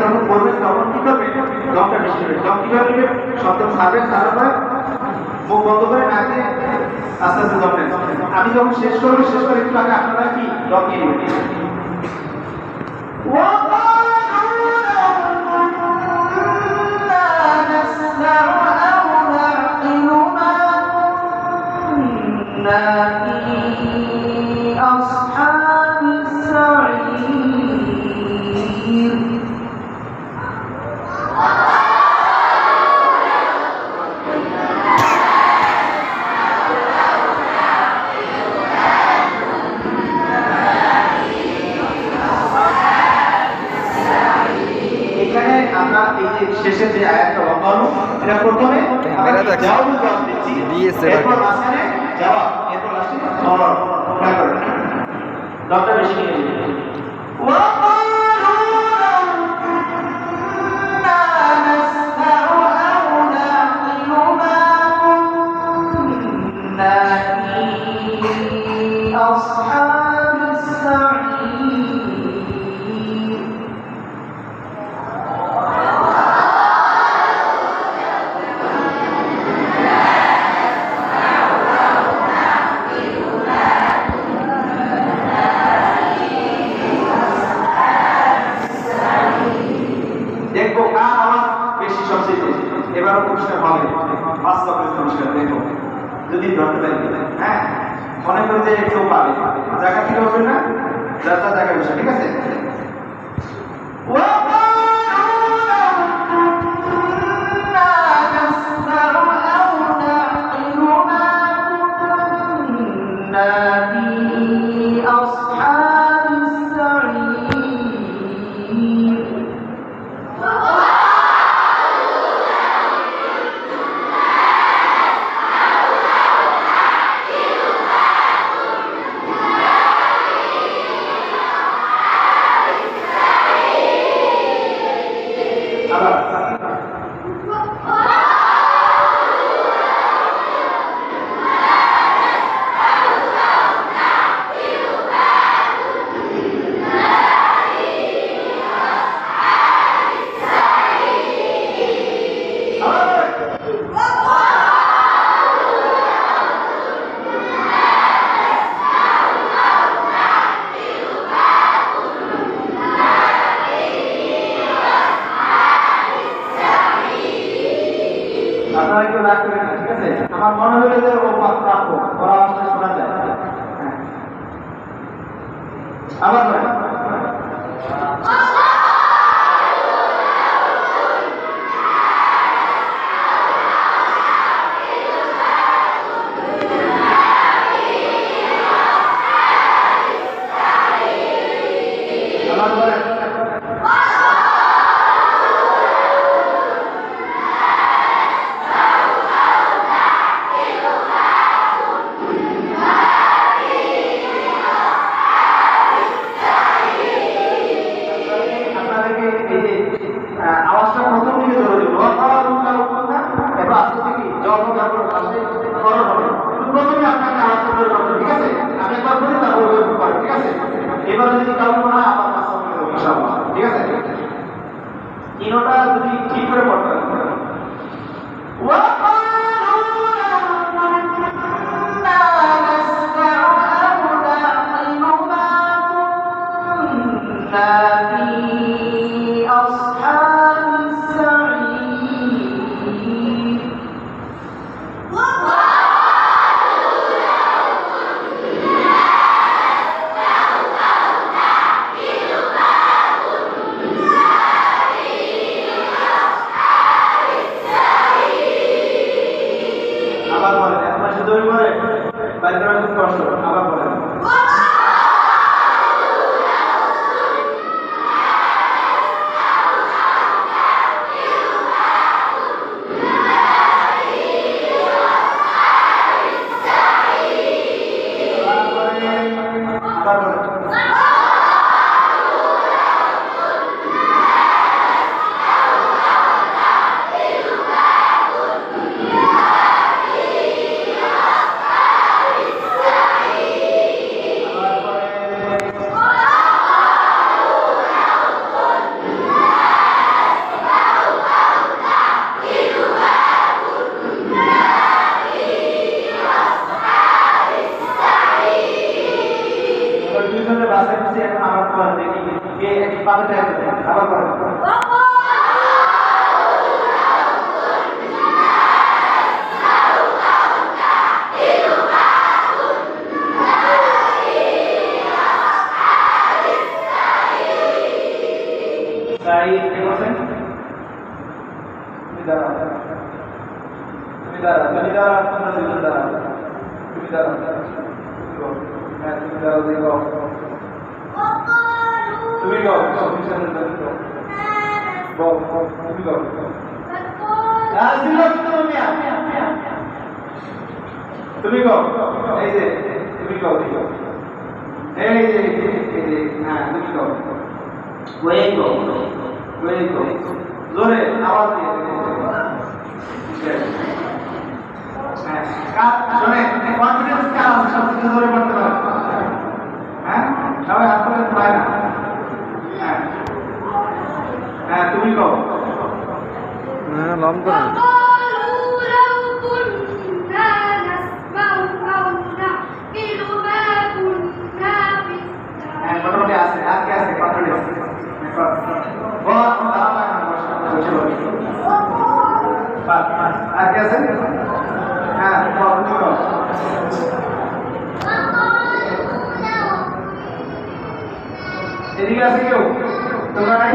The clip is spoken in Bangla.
যখন করবেন তখন কি করবেন দমটা বেশি নেবেন দম কীভাবে নেবেন সপ্তম সারবেন মুখ বন্ধ করে না আস্তে আস্তে দম আমি যখন শেষ করব, শেষ করে একটু আগে আপনারা কি? দম নিয়ে নেবেন আমরা এই যে শেষে যে আয়াতটা বলব এটা প্রথমে দিচ্ছি দিয়েছে এরপর? মাঝখানে জবাব এরপর লাস্টে বেশি এবারও পুরস্কার হবে, বাস্তব পুরস্কার দেখো। যদি ধরতে পারি হ্যাঁ? মনে করি যে কেউ পাবে। জায়গা থেকে হবে না? যার তার জায়গায় বসে, ঠিক আছে? আবার আপনারা কেউ রাগ করেন না, ঠিক আছে? আমার মনে হলো আমি দায়িত্ব দেই। আবার করেন সাইড কে বসেন তুমি দাঁড়াও তুমি দাঁড়াও তুমি দাঁড়াও তোমরা দুজন দাঁড়াও তুমি দাঁড়াও হ্যাঁ তুমি দাঁড়াও দেখো তুমি গাও তুমি সামনে দাঁড়াও গাও গাও, তুমি গাও তুমি গাও এই যে তুমি গাও তুমি গাও এই যে এই যে হ্যাঁ তুমি গাও গাও ওই গাও জোরে আওয়াজ দিয়ে হ্যাঁ বল, তুমি বল। এদিকে আছে কেউ তোমরা নাই